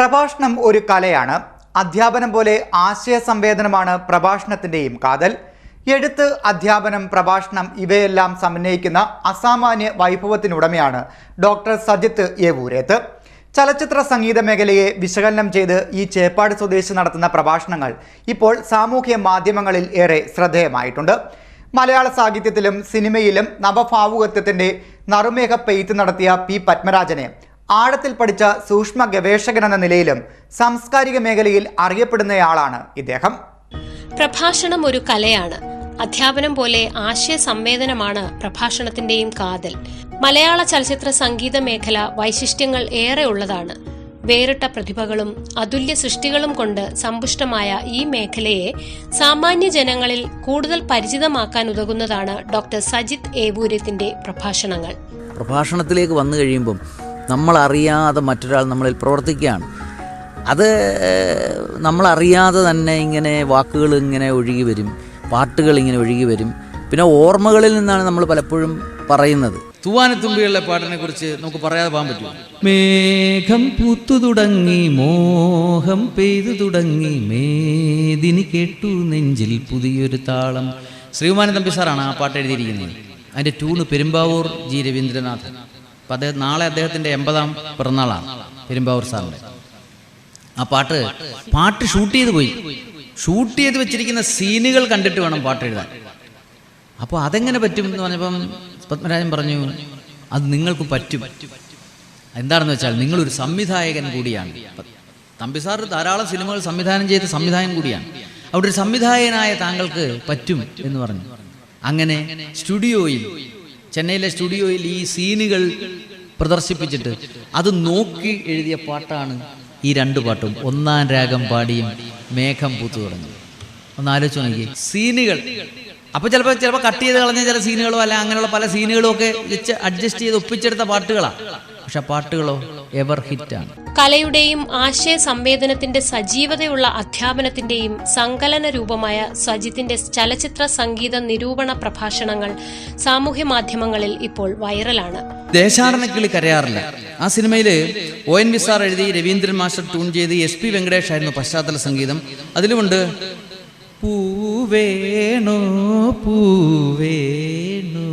പ്രഭാഷണം ഒരു കലയാണ്. അധ്യാപനം പോലെ ആശയ സംവേദനമാണ് പ്രഭാഷണത്തിന്റെയും കാതൽ. എഴുത്ത് അധ്യാപനം പ്രഭാഷണം ഇവയെല്ലാം സമന്വയിക്കുന്ന അസാമാന്യ വൈഭവത്തിനുടമയാണ് ഡോക്ടർ സജിത്ത് യേവൂരേത്ത് ചലച്ചിത്ര സംഗീത മേഖലയെ വിശകലനം ചെയ്ത് ഈ ചേപ്പാട് സ്വദേശി നടത്തുന്ന പ്രഭാഷണങ്ങൾ ഇപ്പോൾ സാമൂഹ്യ മാധ്യമങ്ങളിൽ ഏറെ ശ്രദ്ധേയമായിട്ടുണ്ട്. മലയാള സാഹിത്യത്തിലും സിനിമയിലും നവഭാവുകത്വത്തിന്റെ നറുമേഘ പെയ്ത്ത് നടത്തിയ പി പത്മരാജനെ ആഴത്തിൽ പഠിച്ച സൂക്ഷ്മ ഗവേഷകൻ എന്ന നിലയിലും സാംസ്കാരിക മേഖലയിൽ അറിയപ്പെടുന്നയാളാണ് ഇദ്ദേഹം. പ്രഭാഷണം ഒരു കലയാണ്. അധ്യാപനം പോലെ ആശയ സംവേദനമാണ് പ്രഭാഷണത്തിന്റെയും കാതൽ. മലയാള ചലച്ചിത്ര സംഗീത മേഖല വൈശിഷ്ട്യങ്ങൾ ഏറെ ഉള്ളതാണ്. വേറിട്ട പ്രതിഭകളും അതുല്യ സൃഷ്ടികളും കൊണ്ട് സമ്പുഷ്ടമായ ഈ മേഖലയെ സാമാന്യ ജനങ്ങളിൽ കൂടുതൽ പരിചിതമാക്കാൻ ഉതകുന്നതാണ് ഡോക്ടർ സജിത് ഏവൂര്യത്തിന്റെ പ്രഭാഷണങ്ങൾ. പ്രഭാഷണത്തിലേക്ക് വന്നു കഴിയുമ്പം നമ്മളറിയാതെ മറ്റൊരാൾ നമ്മളിൽ പ്രവർത്തിക്കുകയാണ്. അത് നമ്മളറിയാതെ തന്നെ ഇങ്ങനെ വാക്കുകൾ ഇങ്ങനെ ഒഴുകി വരും പാട്ടുകൾ ഇങ്ങനെ ഒഴുകി വരും. പിന്നെ ഓർമ്മകളിൽ നിന്നാണ് നമ്മൾ പലപ്പോഴും പറയുന്നത്. തൂവാനത്തുമ്പികളുടെ പാട്ടിനെ കുറിച്ച് നമുക്ക് പറയാതെ പോകാൻ പറ്റും മേഘം പൂത്തു തുടങ്ങി മോഹം പെയ്തു തുടങ്ങി മേദിനി കേട്ടു നെഞ്ചിൽ പുതിയൊരു താളം. ശ്രീകുമാരൻ തമ്പി സാറാണ് ആ പാട്ട് എഴുതിയിരിക്കുന്നത്. അതിന്റെ ട്യൂണ് പെരുമ്പാവൂർ ജി രവീന്ദ്രനാഥൻ. അപ്പം അദ്ദേഹം നാളെ അദ്ദേഹത്തിന്റെ എൺപതാം പിറന്നാളാണ് പെരുമ്പാവൂർ സാറിന്റെ ആ പാട്ട് പാട്ട് ഷൂട്ട് ചെയ്ത് പോയി. ഷൂട്ട് ചെയ്ത് വെച്ചിരിക്കുന്ന സീനുകൾ കണ്ടിട്ട് വേണം പാട്ട് എഴുതാൻ. അപ്പോൾ അതെങ്ങനെ പറ്റും എന്ന് പറഞ്ഞപ്പം പത്മരാജൻ പറഞ്ഞു അത് നിങ്ങൾക്ക് പറ്റും. എന്താണെന്ന് വെച്ചാൽ നിങ്ങളൊരു സംവിധായകൻ കൂടിയാണ്. തമ്പി സാർ ധാരാളം സിനിമകൾ സംവിധാനം ചെയ്ത സംവിധായകൻ കൂടിയാണ്. അവിടെ ഒരു സംവിധായകനായ താങ്കൾക്ക് പറ്റും എന്ന് പറഞ്ഞു. അങ്ങനെ സ്റ്റുഡിയോയിൽ ചെന്നൈയിലെ സ്റ്റുഡിയോയിൽ ഈ സീനുകൾ പ്രദർശിപ്പിച്ചിട്ട് അത് നോക്കി എഴുതിയ പാട്ടാണ് ഈ രണ്ട് പാട്ടും. ഒന്നാം രാഗം പാടിയും മേഘം പൂത്തു തുടങ്ങി. ഒന്ന് ആലോചിച്ച് നോക്കി സീനുകൾ. അപ്പൊ ചിലപ്പോൾ ചിലപ്പോൾ കട്ട് ചെയ്ത് കളഞ്ഞ ചില സീനുകളോ അല്ല അങ്ങനെയുള്ള പല സീനുകളും ഒക്കെ അഡ്ജസ്റ്റ് ചെയ്ത് ഒപ്പിച്ചെടുത്ത പാട്ടുകളാണ് പക്ഷെ പാട്ടുകളോ എവർ ഹിറ്റാണ് കലയുടെയും ആശയ സംവേദനത്തിന്റെ സജീവതയുള്ള അധ്യാപനത്തിന്റെയും സങ്കലന രൂപമായ സജിത്തിന്റെ ചലച്ചിത്ര സംഗീത നിരൂപണ പ്രഭാഷണങ്ങൾ സാമൂഹ്യ മാധ്യമങ്ങളിൽ ഇപ്പോൾ വൈറലാണ്. ദേശാടനക്കിളി കരയാറില്ല. ആ സിനിമയിൽ ഒ എൻ വി സാർ എഴുതി രവീന്ദ്രൻ മാസ്റ്റർ ട്യൂൺ ചെയ്ത് എസ് പി വെങ്കടേഷ് ആയിരുന്നു പശ്ചാത്തല സംഗീതം. അതിലുമുണ്ട് പൂവേണോ പൂവേണോ.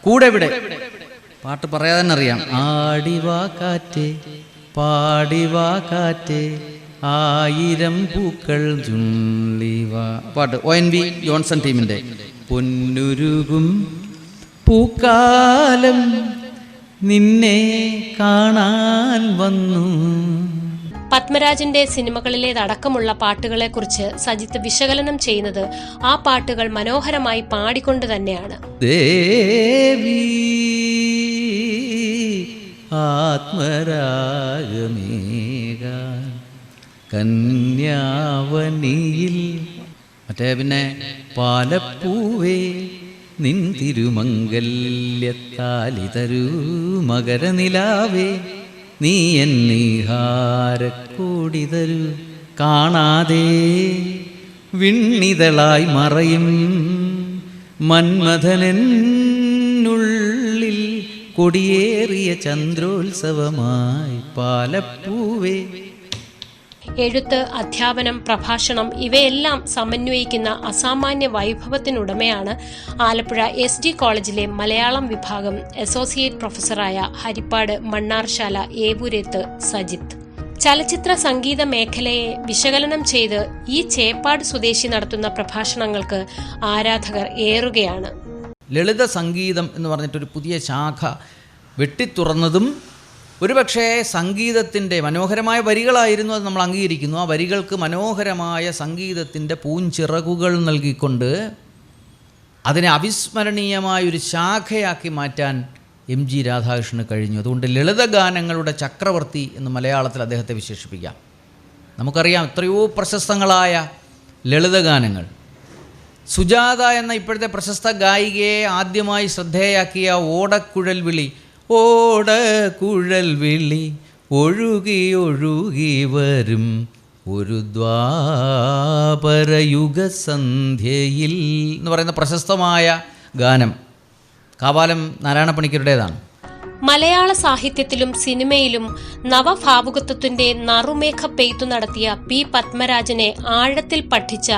കൂടെ ഇവിടെ പാട്ട് പറയാതെ തന്നെ അറിയാം. ആടിവാ കാറ്റേ പാടിവാ കാറ്റേ ആയിരം പൂക്കൾ പാട്ട് ഒ എൻ വി ജോൺസൺ ടീമിന്റെ. പൊന്നുരുകും പൂക്കാലം നിന്നെ കാണാൻ വന്നു. പത്മരാജന്റെ സിനിമകളിലേതടക്കമുള്ള പാട്ടുകളെക്കുറിച്ച് സജിത്ത് വിശകലനം ചെയ്യുന്നത് ആ പാട്ടുകൾ മനോഹരമായി പാടിക്കൊണ്ട് തന്നെയാണ്. ദേവി ആത്മരാഗമേക കന്യാവനിയിൽ. മറ്റേ പിന്നെ പാലപ്പൂവേ നിൻ തിരുമംഗല്യത്താലി തരൂ മകരനിലാവേ. നീ എന്നീഹാരക്കൂടി തരൂ. കാണാതെ വിണ്ണിതളായി മറയും മന്മഥനുള്ളിൽ കൊടിയേറിയ ചന്ദ്രോത്സവമായി പാലപ്പൂവേ. എഴുത്ത് അധ്യാപനം പ്രഭാഷണം ഇവയെല്ലാം സമന്വയിക്കുന്ന അസാമാന്യ വൈഭവത്തിനുടമയാണ് ആലപ്പുഴ എസ് ഡി കോളേജിലെ മലയാളം വിഭാഗം അസോസിയേറ്റ് പ്രൊഫസറായ ഹരിപ്പാട് മണ്ണാർശാല ഏവൂരേത്ത് സജിത്ത് ചലച്ചിത്ര സംഗീത മേഖലയെ വിശകലനം ചെയ്ത് ഈ ചേപ്പാട് സ്വദേശി നടത്തുന്ന പ്രഭാഷണങ്ങൾക്ക് ആരാധകർ ഏറുകയാണ്. ലളിത സംഗീതം എന്ന് പറഞ്ഞിട്ടൊരു പുതിയ ശാഖ വെട്ടിത്തുറന്നതും ഒരുപക്ഷേ സംഗീതത്തിന്റെ മനോഹരമായ വരികളായിരുന്നു അത് നമ്മൾ അംഗീകരിക്കുന്നു. ആ വരികൾക്ക് മനോഹരമായ സംഗീതത്തിന്റെ പൂഞ്ചിറകുകൾ നൽകിക്കൊണ്ട് അതിനെ അവിസ്മരണീയമായ ഒരു ശാഖയാക്കി മാറ്റാൻ എം ജി രാധാകൃഷ്ണന് കഴിഞ്ഞു. അതുകൊണ്ട് ലളിതഗാനങ്ങളുടെ ചക്രവർത്തി എന്ന് മലയാളത്തിൽ അദ്ദേഹത്തെ വിശേഷിപ്പിക്കാം. നമുക്കറിയാം എത്രയോ പ്രശസ്തങ്ങളായ ലളിതഗാനങ്ങൾ സുജാത എന്ന ഇപ്പോഴത്തെ പ്രശസ്ത ഗായികയെ ആദ്യമായി ശ്രദ്ധേയാക്കിയ ഓടക്കുഴൽ വിളി. ഓടക്കുഴൽ വിളി ഒഴുകി ഒഴുകി വരും ഒരു ദ്വാപരയുഗസന്ധ്യയിൽ എന്ന് പറയുന്ന പ്രശസ്തമായ ഗാനം. കാവാലം നാരായണ പണിക്കരുടേതാണ് മലയാള സാഹിത്യത്തിലും സിനിമയിലും നവഭാവുകത്വത്തിന്റെ നറുമേഘ പെയ്ത്തു നടത്തിയ പി പത്മരാജനെ ആഴത്തിൽ പഠിച്ച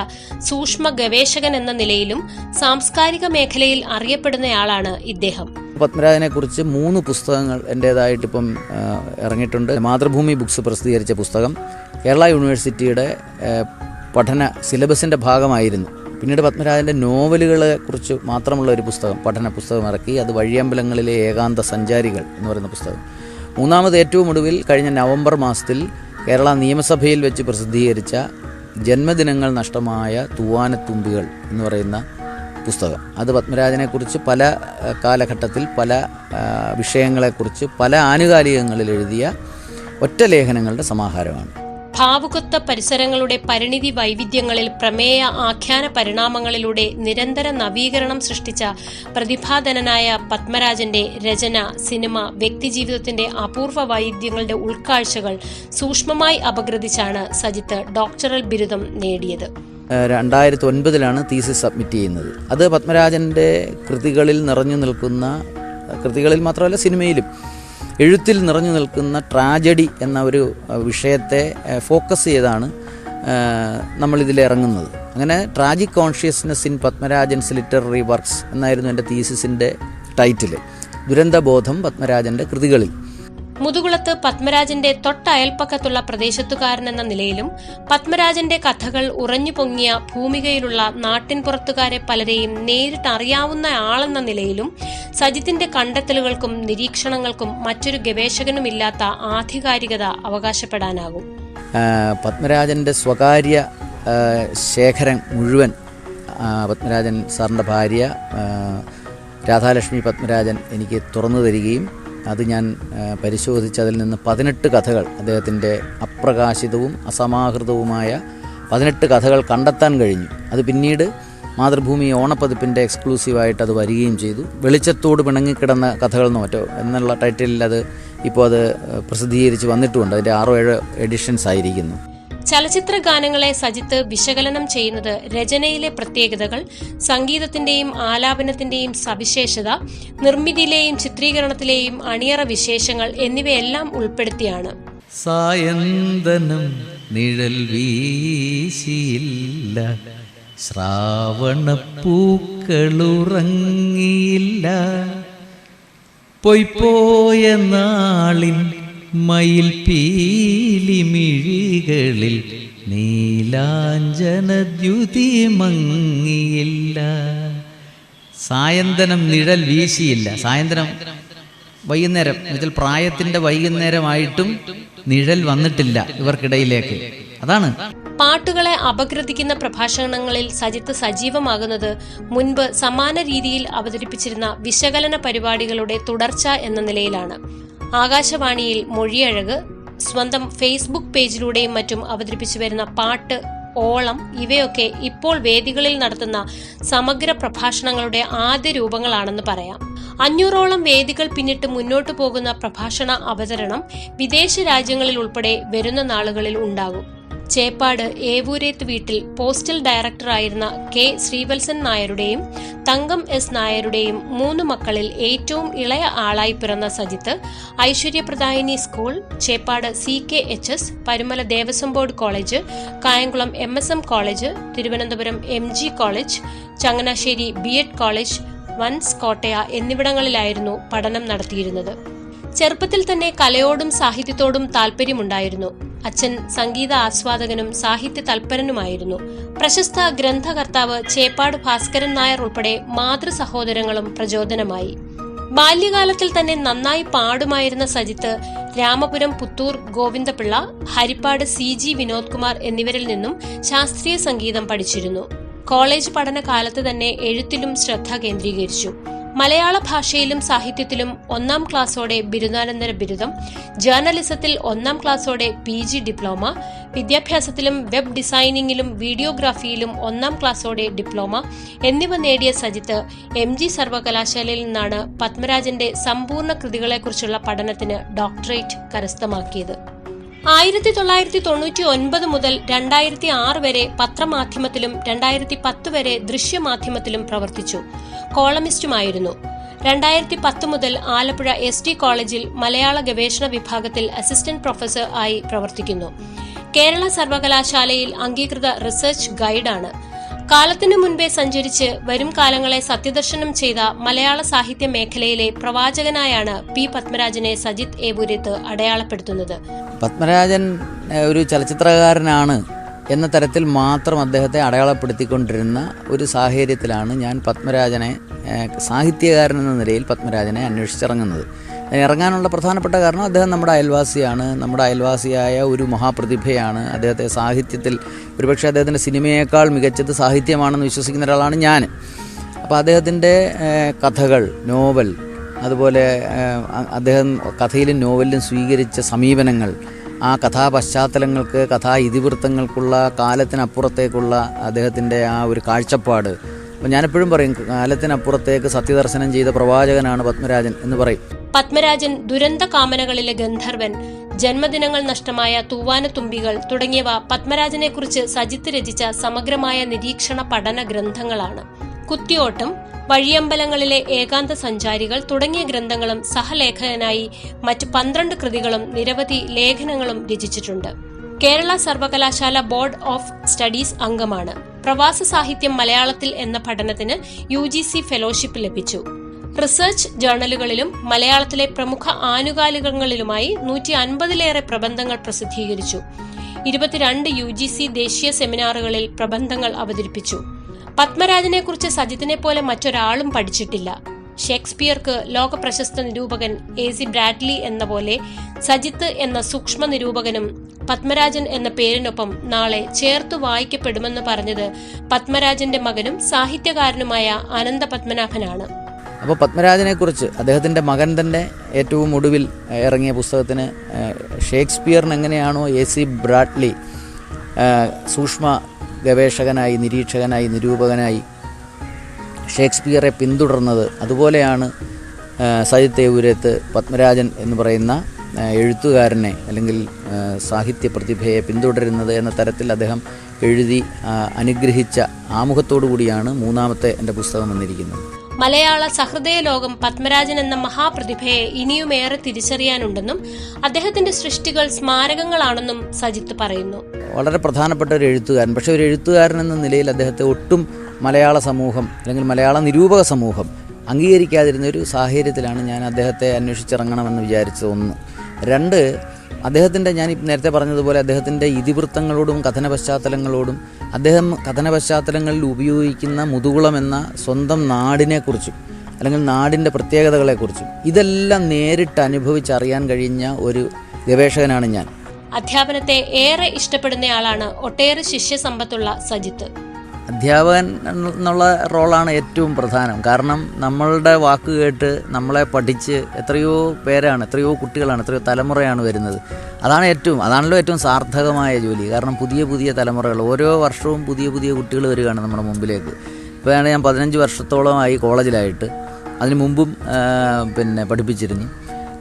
സൂക്ഷ്മ ഗവേഷകൻ എന്ന നിലയിലും സാംസ്കാരിക മേഖലയിൽ അറിയപ്പെടുന്നയാളാണ് ഇദ്ദേഹം. പത്മരാജനെ കുറിച്ച് മൂന്ന് പുസ്തകങ്ങൾ എന്റേതായിട്ടിപ്പം ഇറങ്ങിയിട്ടുണ്ട്. മാതൃഭൂമി ബുക്സ് പ്രസിദ്ധീകരിച്ച പുസ്തകം കേരള യൂണിവേഴ്സിറ്റിയുടെ പഠന സിലബസിന്റെ ഭാഗമായിരുന്നു. പിന്നീട് പത്മരാജന്റെ നോവലുകളെ കുറിച്ച് മാത്രമുള്ള ഒരു പുസ്തകം പഠന പുസ്തകം ഇറക്കി. അത് വഴിയമ്പലങ്ങളിലെ ഏകാന്ത സഞ്ചാരികൾ എന്ന് പറയുന്ന പുസ്തകം. മൂന്നാമത് ഏറ്റവും ഒടുവിൽ കഴിഞ്ഞ നവംബർ മാസത്തിൽ കേരള നിയമസഭയിൽ വെച്ച് പ്രസിദ്ധീകരിച്ച ജന്മദിനങ്ങൾ നഷ്ടമായ തൂവാനത്തുമ്പികൾ എന്ന് പറയുന്ന പുസ്തകം. അത് പത്മരാജനെക്കുറിച്ച് പല കാലഘട്ടത്തിൽ പല വിഷയങ്ങളെക്കുറിച്ച് പല ആനുകാലികങ്ങളിൽ എഴുതിയ ഒറ്റ ലേഖനങ്ങളുടെ സമാഹാരമാണ്. ഭാവുകത്വ പരിസരങ്ങളുടെ പരിണിതി വൈവിധ്യങ്ങളിൽ പ്രമേയ ആഖ്യാന പരിണാമങ്ങളിലൂടെ നിരന്തര നവീകരണം സൃഷ്ടിച്ച പ്രതിഭാധനനായ പത്മരാജന്റെ രചന സിനിമ വ്യക്തിജീവിതത്തിന്റെ അപൂർവ വൈവിധ്യങ്ങളുടെ ഉൾക്കാഴ്ചകൾ സൂക്ഷ്മമായി അപഗ്രഥിച്ചാണ് സജിത്ത് ഡോക്ടറൽ ബിരുദം നേടിയത്. രണ്ടായിരത്തി ഒൻപതിലാണ് തീസിസ് സബ്മിറ്റ് ചെയ്യുന്നത്. അത് പത്മരാജന്റെ കൃതികളിൽ നിറഞ്ഞു നിൽക്കുന്ന കൃതികളിൽ മാത്രമല്ല സിനിമയിലും. എഴുത്തിൽ നിറഞ്ഞു നിൽക്കുന്ന ട്രാജഡി എന്ന ഒരു വിഷയത്തെ ഫോക്കസ് ചെയ്താണ് നമ്മളിതിൽ ഇറങ്ങുന്നത്. അങ്ങനെ tragic consciousness in Padmarajan's literary works എന്നായിരുന്നു എന്റെ തീസിസിന്റെ ടൈറ്റിൽ ദുരന്തബോധം പത്മരാജന്റെ കൃതികളിൽ. മുതുകുളത്ത് പത്മരാജന്റെ തൊട്ടയൽപ്പക്കത്തുള്ള പ്രദേശത്തുകാരനെന്ന നിലയിലും പത്മരാജന്റെ കഥകൾ ഉറഞ്ഞു പൊങ്ങിയ ഭൂമികയിലുള്ള നാട്ടിൻപുറത്തുകാരെ പലരെയും നേരിട്ട് അറിയാവുന്ന ആളെന്ന നിലയിലും സജിത്തിന്റെ കണ്ടെത്തലുകൾക്കും നിരീക്ഷണങ്ങൾക്കും മറ്റൊരു ഗവേഷകനുമില്ലാത്ത ആധികാരികത അവകാശപ്പെടാനാകും. പത്മരാജന്റെ സ്വകാര്യ ശേഖരം മുഴുവൻ പത്മരാജൻ സാറിന്റെ ഭാര്യ രാധാലക്ഷ്മി പത്മരാജൻ എനിക്ക് തുറന്നു തരികയും അത് ഞാൻ പരിശോധിച്ച് അതിൽ നിന്ന് പതിനെട്ട് കഥകൾ അദ്ദേഹത്തിന്റെ അപ്രകാശിതവും അസമാഹൃതവുമായ പതിനെട്ട് കഥകൾ കണ്ടെത്താൻ കഴിഞ്ഞു. അത് പിന്നീട് മാതൃഭൂമി ഓണപ്പതിപ്പിന്റെ എക്സ്ക്ലൂസീവായിട്ട് അത് വരികയും ചെയ്തു. വെളിച്ചത്തോട് പിണങ്ങിക്കിടന്ന കഥകൾ എന്നോ മറ്റോ എന്നുള്ള ടൈറ്റിലിൽ അത് ഇപ്പോൾ അത് പ്രസിദ്ധീകരിച്ച് വന്നിട്ടുമുണ്ട്. അതിന്റെ ആറോ ഏഴോ എഡിഷൻസ് ആയിരിക്കുന്നു ചലച്ചിത്ര ഗാനങ്ങളെ സജിത്ത് വിശകലനം ചെയ്യുന്നത് രചനയിലെ പ്രത്യേകതകൾ സംഗീതത്തിന്റെയും ആലാപനത്തിന്റെയും സവിശേഷത നിർമ്മിതിയിലെയും ചിത്രീകരണത്തിലെയും അണിയറ വിശേഷങ്ങൾ എന്നിവയെല്ലാം ഉൾപ്പെടുത്തിയാണ്. നിഴൽ വീശിയില്ല ശ്രാവണപ്പൂക്കളുറങ്ങിയില്ല. പൊയ്പോയ നാളിൻ മയിൽ പീലിമിഴികളിൽ നീലാഞ്ജനദ്യുതി മങ്ങിയില്ല സായന്തനം നിഴൽ വീശിയില്ല. സായന്തനം വൈകുന്നേരം എന്നുവെച്ചാൽ പ്രായത്തിന്റെ വൈകുന്നേരമായിട്ടും നിഴൽ വന്നിട്ടില്ല ഇവർക്കിടയിലേക്ക്. അതാണ്. പാട്ടുകളെ അപഗ്രഥിക്കുന്ന പ്രഭാഷണങ്ങളിൽ സജിത്ത് സജീവമാകുന്നത് മുൻപ് സമാന രീതിയിൽ അവതരിപ്പിച്ചിരുന്ന വിശകലന പരിപാടികളുടെ തുടർച്ച എന്ന നിലയിലാണ്. ആകാശവാണിയിൽ മൊഴിയഴക് സ്വന്തം ഫേസ്ബുക്ക് പേജിലൂടെയും മറ്റും അവതരിപ്പിച്ചു വരുന്ന പാട്ട് ഓളം ഇവയൊക്കെ ഇപ്പോൾ വേദികളിൽ നടത്തുന്ന സമഗ്ര പ്രഭാഷണങ്ങളുടെ ആദ്യ രൂപങ്ങളാണെന്ന് പറയാം. അഞ്ഞൂറോളം വേദികൾ പിന്നിട്ട് മുന്നോട്ടു പോകുന്ന പ്രഭാഷണ അവതരണം വിദേശ രാജ്യങ്ങളിൽ ഉൾപ്പെടെ വരുന്ന നാളുകളിൽ ഉണ്ടാകും. ചേപ്പാട് ഏവൂരേത്ത് വീട്ടിൽ പോസ്റ്റൽ ഡയറക്ടറായിരുന്ന കെ ശ്രീവത്സൻ നായരുടെയും തങ്കം എസ് നായരുടെയും മൂന്ന് മക്കളിൽ ഏറ്റവും ഇളയ ആളായി പിറന്ന Sajith Aishwaryapradayini school Cheppad C K H S Parumala Devaswom board college Kayamkulam M S M college Thiruvananthapuram M G college Changanassery B Ed college വൻസ് കോട്ടയ എന്നിവിടങ്ങളിലായിരുന്നു പഠനം നടത്തിയിരുന്നത്. ചെറുപ്പത്തിൽ തന്നെ കലയോടും സാഹിത്യത്തോടും താല്പര്യമുണ്ടായിരുന്നു അച്ഛൻ സംഗീത ആസ്വാദകനും സാഹിത്യ തൽപരനുമായിരുന്നു. പ്രശസ്ത ഗ്രന്ഥകർത്താവ് ചേപ്പാട് ഭാസ്കരൻ നായർ ഉൾപ്പെടെ മാതൃ സഹോദരങ്ങളും പ്രചോദനമായി. ബാല്യകാലത്തിൽ തന്നെ നന്നായി പാടുമായിരുന്ന സജിത്ത് രാമപുരം പുത്തൂർ ഗോവിന്ദപിള്ള ഹരിപ്പാട് സി ജി വിനോദ് കുമാർ എന്നിവരിൽ നിന്നും ശാസ്ത്രീയ സംഗീതം പഠിച്ചിരുന്നു. കോളേജ് പഠനകാലത്ത് തന്നെ എഴുത്തിലും ശ്രദ്ധ കേന്ദ്രീകരിച്ചു. മലയാള ഭാഷയിലും സാഹിത്യത്തിലും ഒന്നാം ക്ലാസ്സോടെ ബിരുദാനന്തര ബിരുദം ജേർണലിസത്തിൽ ഒന്നാം ക്ലാസ്സോടെ പി ജി ഡിപ്ലോമ വിദ്യാഭ്യാസത്തിലും വെബ് ഡിസൈനിങ്ങിലും വീഡിയോഗ്രാഫിയിലും ഒന്നാം ക്ലാസ്സോടെ ഡിപ്ലോമ എന്നിവ നേടിയ സജിത്ത് എം ജി സർവകലാശാലയിൽ നിന്നാണ് പത്മരാജന്റെ സമ്പൂർണ കൃതികളെക്കുറിച്ചുള്ള പഠനത്തിന് ഡോക്ടറേറ്റ് കരസ്ഥമാക്കിയത്. ആയിരത്തി തൊള്ളായിരത്തി തൊണ്ണൂറ്റി ഒൻപത് മുതൽ രണ്ടായിരത്തി ആറ് വരെ പത്രമാധ്യമത്തിലും രണ്ടായിരത്തി പത്ത് വരെ ദൃശ്യമാധ്യമത്തിലും പ്രവർത്തിച്ചു. കോളമിസ്റ്റുമായിരുന്നു. രണ്ടായിരത്തി പത്ത് മുതൽ ആലപ്പുഴ എസ് ടി കോളേജിൽ മലയാള ഗവേഷണ വിഭാഗത്തിൽ അസിസ്റ്റന്റ് പ്രൊഫസർ ആയി പ്രവർത്തിക്കുന്നു. കേരള സർവകലാശാലയിൽ അംഗീകൃത റിസർച്ച് ഗൈഡാണ്. കാലത്തിനു മുൻപേ സഞ്ചരിച്ച് വരും കാലങ്ങളെ സത്യദർശനം ചെയ്ത മലയാള സാഹിത്യ മേഖലയിലെ പ്രവാചകനായാണ് പി പത്മരാജനെ സജിത് ഏബൂരത്ത് അടയാളപ്പെടുത്തുന്നത്. പത്മരാജൻ ഒരു ചലച്ചിത്രകാരനാണ് എന്ന തരത്തിൽ മാത്രം അദ്ദേഹത്തെ അടയാളപ്പെടുത്തിക്കൊണ്ടിരുന്ന ഒരു സാഹചര്യത്തിലാണ് ഞാൻ പത്മരാജനെ സാഹിത്യകാരൻ എന്ന നിലയിൽ പത്മരാജനെ അന്വേഷിച്ചിറങ്ങുന്നത്. ഇറങ്ങാനുള്ള പ്രധാനപ്പെട്ട കാരണം അദ്ദേഹം നമ്മുടെ അയൽവാസിയാണ്. നമ്മുടെ അയൽവാസിയായ ഒരു മഹാപ്രതിഭയാണ്. അദ്ദേഹത്തെ സാഹിത്യത്തിൽ ഒരുപക്ഷെ അദ്ദേഹത്തിന്റെ സിനിമയേക്കാൾ മികച്ചത് സാഹിത്യമാണെന്ന് വിശ്വസിക്കുന്ന ഒരാളാണ് ഞാൻ. അപ്പോൾ അദ്ദേഹത്തിന്റെ കഥകൾ നോവൽ അതുപോലെ അദ്ദേഹം കഥയിലും നോവലിലും സ്വീകരിച്ച സമീപനങ്ങൾ ആ കഥാപശ്ചാത്തലങ്ങൾക്ക് കഥാ ഇതിവൃത്തങ്ങൾക്കുള്ള കാലത്തിനപ്പുറത്തേക്കുള്ള അദ്ദേഹത്തിന്റെ ആ ഒരു കാഴ്ചപ്പാട്. അപ്പോൾ ഞാനെപ്പോഴും പറയും കാലത്തിനപ്പുറത്തേക്ക് സത്യദർശനം ചെയ്ത പ്രവാചകനാണ് പത്മരാജൻ എന്ന് പറയും. പത്മരാജൻ ദുരന്ത കാമനകളിലെ ഗന്ധർവൻ ജന്മദിനങ്ങൾ നഷ്ടമായ തൂവാനത്തുമ്പികൾ തുടങ്ങിയവ പത്മരാജനെക്കുറിച്ച് സജിത്ത് രചിച്ച സമഗ്രമായ നിരീക്ഷണ പഠന ഗ്രന്ഥങ്ങളാണ്. കുത്തിയോട്ടം വഴിയമ്പലങ്ങളിലെ ഏകാന്ത സഞ്ചാരികൾ തുടങ്ങിയ ഗ്രന്ഥങ്ങളും സഹലേഖകനായി മറ്റ് പന്ത്രണ്ട് കൃതികളും നിരവധി ലേഖനങ്ങളും രചിച്ചിട്ടുണ്ട്. കേരള സർവകലാശാല ബോർഡ് ഓഫ് സ്റ്റഡീസ് അംഗമാണ്. പ്രവാസ സാഹിത്യം മലയാളത്തിൽ എന്ന പഠനത്തിന് യു ഫെലോഷിപ്പ് ലഭിച്ചു. റിസർച്ച് ജേർണലുകളിലും മലയാളത്തിലെ പ്രമുഖ ആനുകാലികങ്ങളിലുമായി നൂറ്റി അൻപതിലേറെ പ്രബന്ധങ്ങൾ പ്രസിദ്ധീകരിച്ചു. ഇരുപത്തിരണ്ട് യു ജി സി ദേശീയ സെമിനാറുകളിൽ പ്രബന്ധങ്ങൾ അവതരിപ്പിച്ചു. പത്മരാജനെ കുറിച്ച് സജിത്തിനെ പോലെ മറ്റൊരാളും പഠിച്ചിട്ടില്ല. ഷേക്സ്പിയർക്ക് ലോക പ്രശസ്ത നിരൂപകൻ എ സി ബ്രാഡ്ലി എന്ന പോലെ സജിത്ത് എന്ന സൂക്ഷ്മ നിരൂപകനും പത്മരാജൻ എന്ന പേരിനൊപ്പം നാളെ ചേർത്തു വായിക്കപ്പെടുമെന്ന് പറഞ്ഞത് പത്മരാജന്റെ മകനും സാഹിത്യകാരനുമായ അനന്ത പത്മനാഭനാണ് അപ്പോൾ പത്മരാജനെക്കുറിച്ച് അദ്ദേഹത്തിന്റെ മകൻ തന്നെ ഏറ്റവും ഒടുവിൽ ഇറങ്ങിയ പുസ്തകത്തിന് ഷേക്സ്പിയറിന് എങ്ങനെയാണോ എ സി ബ്രാഡ്ലി സൂക്ഷ്മ ഗവേഷകനായി നിരീക്ഷകനായി നിരൂപകനായി ഷേക്സ്പിയറെ പിന്തുടർന്നത് അതുപോലെയാണ് ഏഹ്, സജിത്ത് പത്മരാജൻ എന്ന് പറയുന്ന എഴുത്തുകാരനെ അല്ലെങ്കിൽ സാഹിത്യ പ്രതിഭയെ പിന്തുടരുന്നത് എന്ന തരത്തിൽ അദ്ദേഹം എഴുതി അനുഗ്രഹിച്ച ആമുഖത്തോടു കൂടിയാണ് മൂന്നാമത്തെ എന്റെ പുസ്തകം വന്നിരിക്കുന്നത്. മലയാള സഹൃദയ ലോകം പത്മരാജൻ എന്ന മഹാപ്രതിഭയെ ഇനിയുമേറെ തിരിച്ചറിയാനുണ്ടെന്നും അദ്ദേഹത്തിന്റെ സൃഷ്ടികൾ സ്മാരകങ്ങളാണെന്നും സജിത്ത് പറയുന്നു. വളരെ പ്രധാനപ്പെട്ട ഒരു എഴുത്തുകാരൻ. പക്ഷെ ഒരു എഴുത്തുകാരൻ എന്ന നിലയിൽ അദ്ദേഹത്തെ ഒട്ടും മലയാള സമൂഹം അല്ലെങ്കിൽ മലയാള നിരൂപക സമൂഹം അംഗീകരിക്കാതിരുന്ന ഒരു സാഹചര്യത്തിലാണ് ഞാൻ അദ്ദേഹത്തെ അന്വേഷിച്ചിറങ്ങണമെന്ന് വിചാരിച്ചത് ഒന്ന്. രണ്ട് അദ്ദേഹത്തിന്റെ ഞാൻ നേരത്തെ പറഞ്ഞതുപോലെ അദ്ദേഹത്തിന്റെ ഇതിവൃത്തങ്ങളോടും കഥന പശ്ചാത്തലങ്ങളോടും അദ്ദേഹം കഥന പശ്ചാത്തലങ്ങളിൽ ഉപയോഗിക്കുന്ന മുതുകുളം എന്ന സ്വന്തം നാടിനെക്കുറിച്ചും അല്ലെങ്കിൽ നാടിന്റെ പ്രത്യേകതകളെക്കുറിച്ചും ഇതെല്ലാം നേരിട്ട് അനുഭവിച്ചറിയാൻ കഴിഞ്ഞ ഒരു ഗവേഷകനാണ് ഞാൻ. അധ്യാപനത്തെ ഏറെ ഇഷ്ടപ്പെടുന്നയാളാണ് ഒട്ടേറെ ശിഷ്യസമ്പത്തുള്ള സജിത്ത്. അധ്യാപകൻ എന്നുള്ള റോളാണ് ഏറ്റവും പ്രധാനം. കാരണം നമ്മളുടെ വാക്ക് കേട്ട് നമ്മളെ പഠിച്ച് എത്രയോ പേരാണ് എത്രയോ കുട്ടികളാണ് എത്രയോ തലമുറയാണ് വരുന്നത്. അതാണ് ഏറ്റവും അതാണല്ലോ ഏറ്റവും സാർത്ഥകമായ ജോലി. കാരണം പുതിയ പുതിയ തലമുറകൾ ഓരോ വർഷവും പുതിയ പുതിയ കുട്ടികൾ വരികയാണ് നമ്മുടെ മുമ്പിലേക്ക്. ഇപ്പോൾ ഞാൻ പതിനഞ്ച് വർഷത്തോളമായി കോളേജിലായിട്ട്. അതിന് മുമ്പും പിന്നെ പഠിപ്പിച്ചിരുന്നു.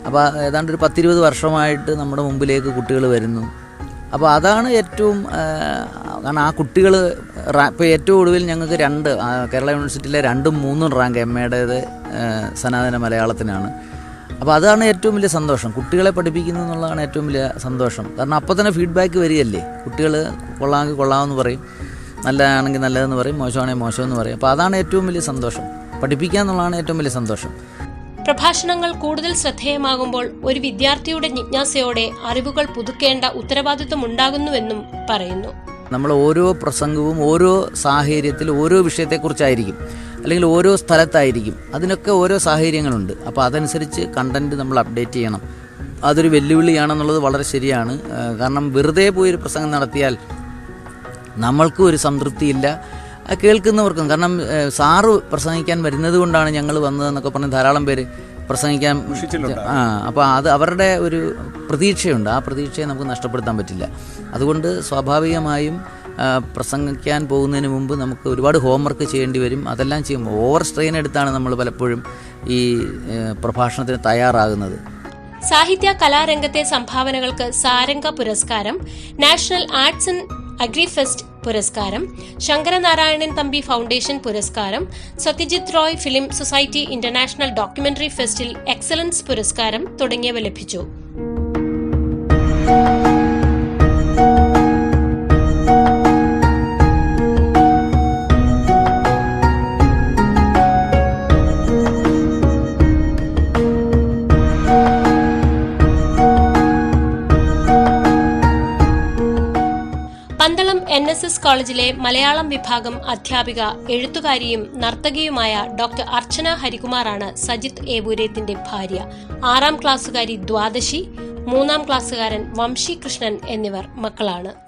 അപ്പോൾ ഏതാണ്ട് ഒരു പത്തിരുപത് വർഷമായിട്ട് നമ്മുടെ മുമ്പിലേക്ക് കുട്ടികൾ വരുന്നു. അപ്പോൾ അതാണ് ഏറ്റവും കാരണം ആ കുട്ടികൾ ഇപ്പോൾ ഏറ്റവും ഒടുവിൽ ഞങ്ങൾക്ക് രണ്ട് കേരള യൂണിവേഴ്സിറ്റിയിലെ രണ്ടും മൂന്നും റാങ്ക് എം എയുടേത് സനാതന മലയാളത്തിനാണ്. അപ്പോൾ അതാണ് ഏറ്റവും വലിയ സന്തോഷം. കുട്ടികളെ പഠിപ്പിക്കുന്നു എന്നുള്ളതാണ് ഏറ്റവും വലിയ സന്തോഷം. കാരണം അപ്പോൾ തന്നെ ഫീഡ്ബാക്ക് വരികയല്ലേ? കുട്ടികൾ കൊള്ളാമെങ്കിൽ കൊള്ളാമെന്ന് പറയും. നല്ലതാണെങ്കിൽ നല്ലതെന്ന് പറയും. മോശമാണെങ്കിൽ മോശമെന്ന് പറയും. അപ്പോൾ അതാണ് ഏറ്റവും വലിയ സന്തോഷം. പഠിപ്പിക്കുക എന്നുള്ളതാണ് ഏറ്റവും വലിയ സന്തോഷം. പ്രഭാഷണങ്ങൾ കൂടുതൽ ശ്രദ്ധേയമാകുമ്പോൾ ഒരു വിദ്യാർത്ഥിയുടെ ജിജ്ഞാസയോടെ അറിവുകൾ പുതുക്കേണ്ട ഉത്തരവാദിത്വം ഉണ്ടാകുന്നുവെന്നും പറയുന്നു. നമ്മൾ ഓരോ പ്രസംഗവും ഓരോ സാഹചര്യത്തിൽ ഓരോ വിഷയത്തെക്കുറിച്ചായിരിക്കും. അല്ലെങ്കിൽ ഓരോ സ്ഥലത്തായിരിക്കും. അതിനൊക്കെ ഓരോ സാഹചര്യങ്ങളുണ്ട്. അപ്പോൾ അതനുസരിച്ച് കണ്ടന്റ് നമ്മൾ അപ്ഡേറ്റ് ചെയ്യണം. അതൊരു വെല്ലുവിളിയാണെന്നുള്ളത് വളരെ ശരിയാണ്. കാരണം വെറുതെ പോയി ഒരു പ്രസംഗം നടത്തിയാൽ നമ്മൾക്കും ഒരു സംതൃപ്തിയില്ല. കേൾക്കുന്നവർക്കും. കാരണം സാറ് പ്രസംഗിക്കാൻ വരുന്നത് കൊണ്ടാണ് ഞങ്ങൾ വന്നതെന്നൊക്കെ പറഞ്ഞ് ധാരാളം പേര് പ്രസംഗിക്കാൻ ആ അപ്പോൾ അത് അവരുടെ ഒരു പ്രതീക്ഷയുണ്ട്. ആ പ്രതീക്ഷയെ നമുക്ക് നഷ്ടപ്പെടുത്താൻ പറ്റില്ല. അതുകൊണ്ട് സ്വാഭാവികമായും പ്രസംഗിക്കാൻ പോകുന്നതിന് മുമ്പ് നമുക്ക് ഒരുപാട് ഹോംവർക്ക് ചെയ്യേണ്ടി വരും. അതെല്ലാം ചെയ്യുമ്പോൾ ഓവർ സ്ട്രെയിൻ എടുത്താണ് നമ്മൾ പലപ്പോഴും ഈ പ്രഭാഷണത്തിന് തയ്യാറാകുന്നത്. സാഹിത്യ കലാരംഗത്തെ സംഭാവനകൾക്ക് സാരംഗ പുരസ്കാരം നാഷണൽ ആർട്സ് ആൻഡ് അഗ്രിഫെസ്റ്റ് പുരസ്കാരം ശങ്കരനാരായണൻ തമ്പി ഫൗണ്ടേഷൻ പുരസ്കാരം Satyajit Ray film society international documentary ഫെസ്റ്റിൽ excellence പുരസ്കാരം തുടങ്ങിയവ ലഭിച്ചു. എസ് എസ് കോളേജിലെ മലയാളം വിഭാഗം അധ്യാപിക എഴുത്തുകാരിയും നർത്തകിയുമായ ഡോക്ടർ അർച്ചന ഹരികുമാറാണ് സജിത് ഏബൂരേത്തിന്റെ ഭാര്യ. ആറാം ക്ലാസ്സുകാരി ദ്വാദശി മൂന്നാം ക്ലാസ്സുകാരൻ വംശി കൃഷ്ണൻ എന്നിവർ മക്കളാണ്.